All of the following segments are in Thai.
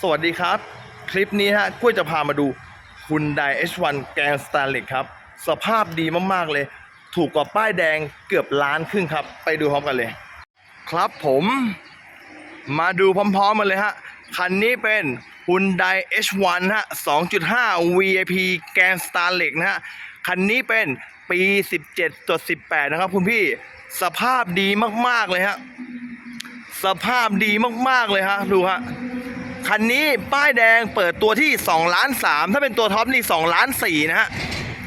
สวัสดีครับ คลิปนี้ฮะกล้วยจะพามาดู Hyundai H1 แกงส t ต r เล็กครับ สภาพดีมากๆเลย ถูกกว่าป้ายแดงเกือบล้านครึ่งครับ ไปดูพร้อมกันเลย ครับผมมาดูพร้อมๆกันเลยฮะ คันนี้เป็น Hyundai H1 ฮะ 2.5 VIP แกงส t าร์เล็กนะฮะ คันนี้เป็นปี 17.18 นะครับคุณพี่ สภาพดีมากๆเลยฮะ สภาพดีมากๆเลยฮะ ดูฮะ คันนี้ป้ายแดงเปิดตัวที่2ล้าน3ถ้าเป็นตัวท็อปนี่2ล้าน4นะฮะ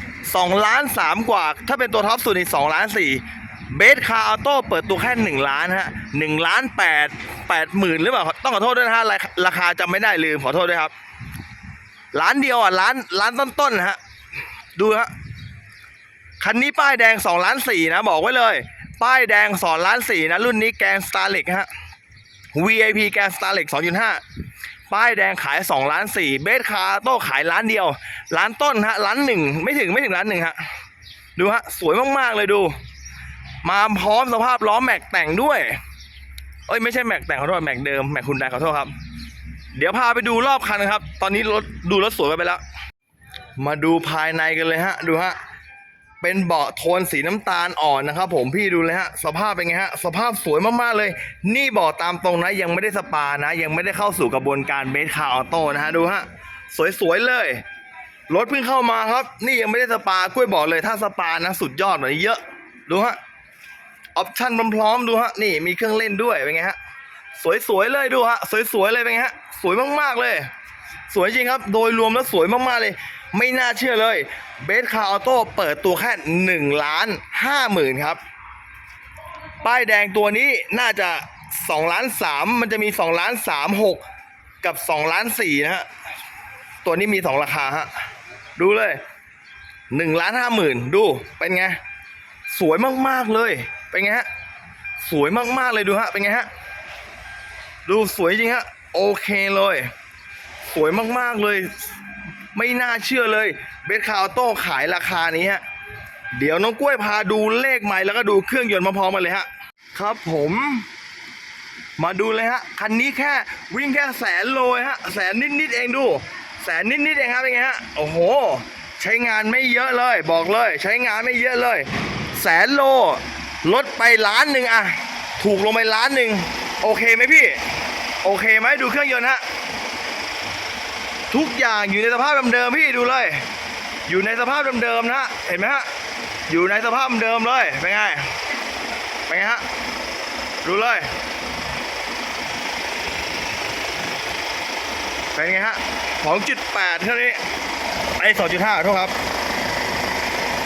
2ล้าน3กว่า ถ้าเป็นตัวท็อปสุดนี่2ล้าน4เบสคาร์ออโต้เปิดตัวแค่1ล้านฮะ1ล้าน8 8หมื่นหรือเปล่า ต้องขอโทษด้วยนะฮะราคาราคาจำไม่ได้ลืมขอโทษด้วยครับ ล้านเดียวอะล้านล้านต้นๆนะฮะดูฮะคันนี้ป้ายแดง2ล้าน4นะ บอกไว้เลย ป้ายแดง2ล้าน4นะ รุ่นนี้แกงสตาร์เล็กฮะ VIP แกงสตาร์เล็ก2.5 ป้ายแดงขาย2ล้าน4เบสคาโต้ขายล้านเดียวล้านต้นฮะล้านหนึ่งไม่ถึงไม่ถึงล้านหนึ่งฮะดูฮะสวยมากๆเลยดู มาพร้อมสภาพล้อแม็กแต่งด้วย เอ้ยไม่ใช่แม็กแต่งขอโทษแม็กเดิมแม็กคุณไดขอโทษครับ เดี๋ยวพาไปดูรอบคันครับ ตอนนี้รถดูรถสวยไปแล้ว มาดูภายในกันเลยฮะดูฮะ เป็นเบาะโทนสีน้ำตาลอ่อนนะครับ ผมพี่ดูเลยฮะสภาพเป็นไงฮะสภาพสวยมากๆเลย นี่เบาะตามตรงนะยังไม่ได้สปานะ ยังไม่ได้เข้าสู่กระบวนการเบสคาร์ออโต้นะฮะดูฮะสวยๆเลยรถเพิ่งเข้ามาครับ นี่ยังไม่ได้สปากล้วยบอกเลยถ้าสปานะสุดยอดกว่านี้เยอะ ดูฮะออปชั่นพร้อมๆดูฮะนี่มีเครื่องเล่นด้วยเป็นไงฮะสวยๆเลยดูฮะสวยๆเลยเป็นไงฮะสวยมากๆเลย สวยจริงครับ โดยรวมแล้วสวยมากๆเลย ไม่น่าเชื่อเลยเบสคาร์ออโต้เปิดตัวแค่หนึ่งล้านห้าหมื่นครับ ป้ายแดงตัวนี้น่าจะสองล้านสามมันจะมีสองล้านสามหกกับสองล้านสี่นะฮะ ตัวนี้มีสองราคาฮะ ดูเลยหนึ่งล้านห้าหมื่นดู เป็นไง สวยมากๆเลย เป็นไงฮะ สวยมากๆเลยดูฮะ เป็นไงฮะ ดูสวยจริงฮะ โอเคเลย สวยมากๆเลย ไม่น่าเชื่อเลย เบสคาร์โต้ขายราคานี้ฮะ เดี๋ยวน้องกล้วยพาดูเลขใหม่แล้วก็ดูเครื่องยนต์มาพร้อมกันเลยฮะ ครับผมมาดูเลยฮะ คันนี้แค่วิ่งแค่แสนโลฮะ แสนนิดๆเองดู แสนนิดๆเองครับเป็นไงฮะ โอ้โห ใช้งานไม่เยอะเลย บอกเลย ใช้งานไม่เยอะเลย แสนโล ลดไปล้านหนึ่งอะ ถูกลงไปล้านหนึ่ง โอเคไหมพี่ โอเคไหมดูเครื่องยนต์ฮะ ทุกอย่างอยู่ในสภาพเดิมๆพี่ดูเลย อยู่ในสภาพเดิมๆนะฮะเห็นไหมฮะอยู่ในสภาพเดิมเลยเป็นไงเป็นไงฮะดูเลยเป็นไงฮะ2.8เท่านี้ไอ้2.5โทษครับ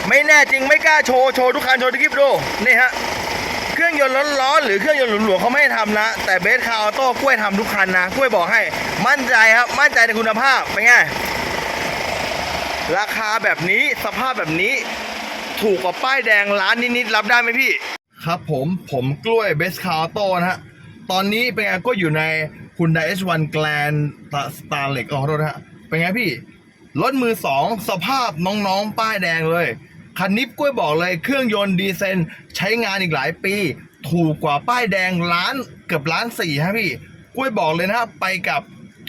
ไม่แน่จริงไม่กล้าโชว์ โชว์ทุกคันโชว์ทุกคลิปดู นี่ฮะ เครื่องยนต์ร้อนๆหรือเครื่องยนต์หลวงๆเขาไม่ให้ทำนะ แต่เบสคาร์ออโต้กล้วยทำทุกคันนะกล้วยบอกให้ มั่นใจครับ มั่นใจในคุณภาพเป็นไงราคาแบบนี้สภาพแบบนี้ ถูกกว่าป้ายแดงร้านนิดๆรับได้ไหมพี่ ครับผมผมกล้วยเบสคาร์ออโต้นะฮะ ตอนนี้เป็นไงก็อยู่ใน Hyundai H1 Grand Starlet ขอโทษนะฮะเป็นไงพี่รถมือสองสภาพน้องๆ ป้ายแดงเลย คันนี้กล้วยบอกเลยเครื่องยนต์ดีเซลใช้งานอีกหลายปี ถูกกว่าป้ายแดงล้านเกือบล้านสี่ฮะพี่กล้วยบอกเลยนะไปกับ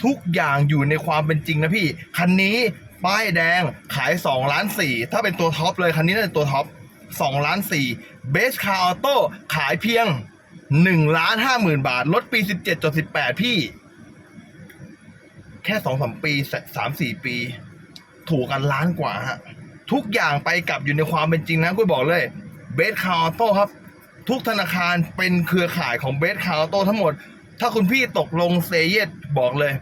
ทุกอย่างอยู่ในความเป็นจริงนะพี่ คันนี้ป้ายแดงขาย2ล้านสี่ถ้าเป็นตัวท็อปเลยคันนี้น่าจะตัวท็อป2ล้านสี่เบสคาร์ออโต้ขายเพียง1ล้านห้าหมื่นบาท ลดปี 17.18 พี่ แค่สองสามปีสามสี่ปี ถูกกันล้านกว่าฮะ ทุกอย่างไปกลับอยู่ในความเป็นจริงนะกุ้ยบอกเลยเบสคาร์ออโต้ครับ ทุกธนาคารเป็นเครือข่ายของเบสคาร์ออโต้ทั้งหมด ถ้าคุณพี่ตกลงเซเยตบอกเลย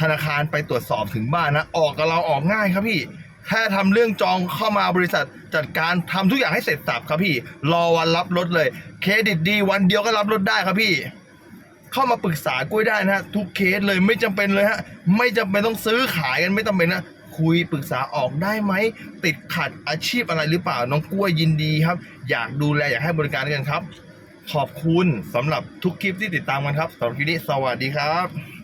ธนาคารไปตรวจสอบถึงบ้านนะ ออกกับเราออกง่ายครับพี่แค่ทำเรื่องจองเข้ามาบริษัทจัดการทำทุกอย่างให้เสร็จสับครับพี่ รอวันรับรถเลย เครดิตดีวันเดียวก็รับรถได้ครับพี่ เข้ามาปรึกษากล้วยได้นะฮะทุกเคสเลยไม่จำเป็นเลยฮะไม่จำเป็นต้องซื้อขายกันไม่จำเป็นนะ คุยปรึกษาออกได้ไหม ติดขัดอาชีพอะไรหรือเปล่า น้องกล้วยยินดีครับ อยากดูแลอยากให้บริการกันครับ ขอบคุณสำหรับทุกคลิปที่ติดตามกันครับสำหรับคลิปนี้สวัสดีครับ